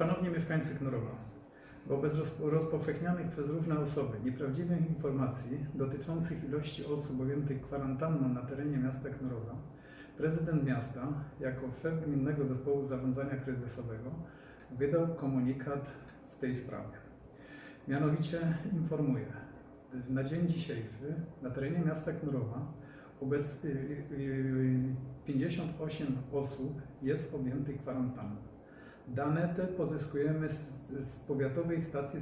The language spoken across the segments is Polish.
Szanowni mieszkańcy Knorowa, wobec roz- rozpowszechnianych przez różne osoby nieprawdziwych informacji dotyczących ilości osób objętych kwarantanną na terenie miasta Knorowa, prezydent miasta, jako szef Gminnego Zespołu Zarządzania Kryzysowego, wydał komunikat w tej sprawie. Mianowicie informuje, na dzień dzisiejszy na terenie miasta Knorowa obec, y, y, y, 58 osób jest objętych kwarantanną. Dane te pozyskujemy z, z Powiatowej Stacji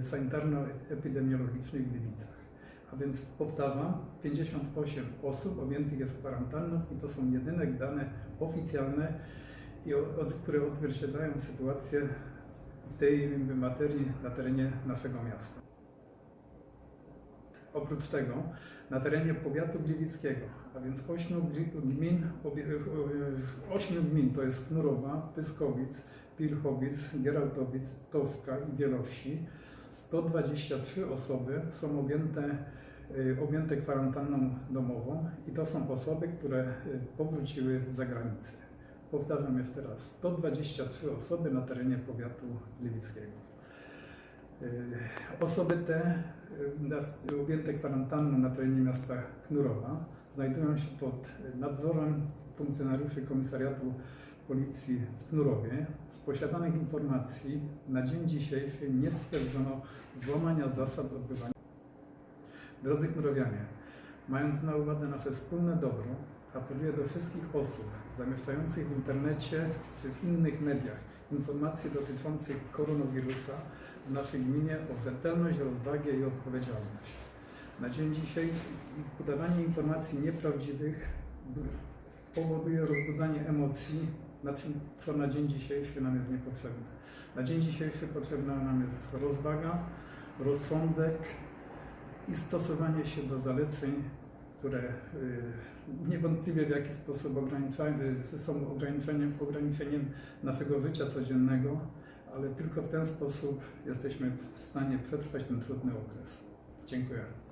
Sanitarno-Epidemiologicznej w Gliwicach. A więc powtarzam, 58 osób objętych jest kwarantanną i to są jedyne dane oficjalne, i które odzwierciedlają sytuację w tej materii na terenie naszego miasta. Oprócz tego na terenie powiatu gliwickiego, a więc 8 gmin, obie- e, ośmiu gmin to jest Knurowa, Pyskowic, Pilchowic, Gierałtowic, Toszka i Wielowsi, 123 osoby są objęte, e, objęte kwarantanną domową i to są osoby, które e, powróciły z zagranicy. Powtarzam jeszcze raz, 123 osoby na terenie powiatu gliwickiego. Y, Osoby te nas- objęte kwarantanną na terenie miasta Knurowa znajdują się pod nadzorem funkcjonariuszy Komisariatu Policji w Knurowie. Z posiadanych informacji na dzień dzisiejszy nie stwierdzono złamania zasad odbywania. Drodzy Knurowianie, mając na uwadze nasze wspólne dobro, apeluję do wszystkich osób zamieszczających w internecie czy w innych mediach informacje dotyczących koronawirusa w naszej gminie o rzetelność, rozwagę i odpowiedzialność. Na dzień dzisiaj podawanie informacji nieprawdziwych powoduje rozbudzanie emocji, co na dzień dzisiejszy nam jest niepotrzebne. Na dzień dzisiejszy potrzebna nam jest rozwaga, rozsądek i stosowanie się do zaleceń, które y, niewątpliwie w jakiś sposób y, są ograniczeniem, ograniczeniem naszego życia codziennego, ale tylko w ten sposób jesteśmy w stanie przetrwać ten trudny okres. Dziękuję.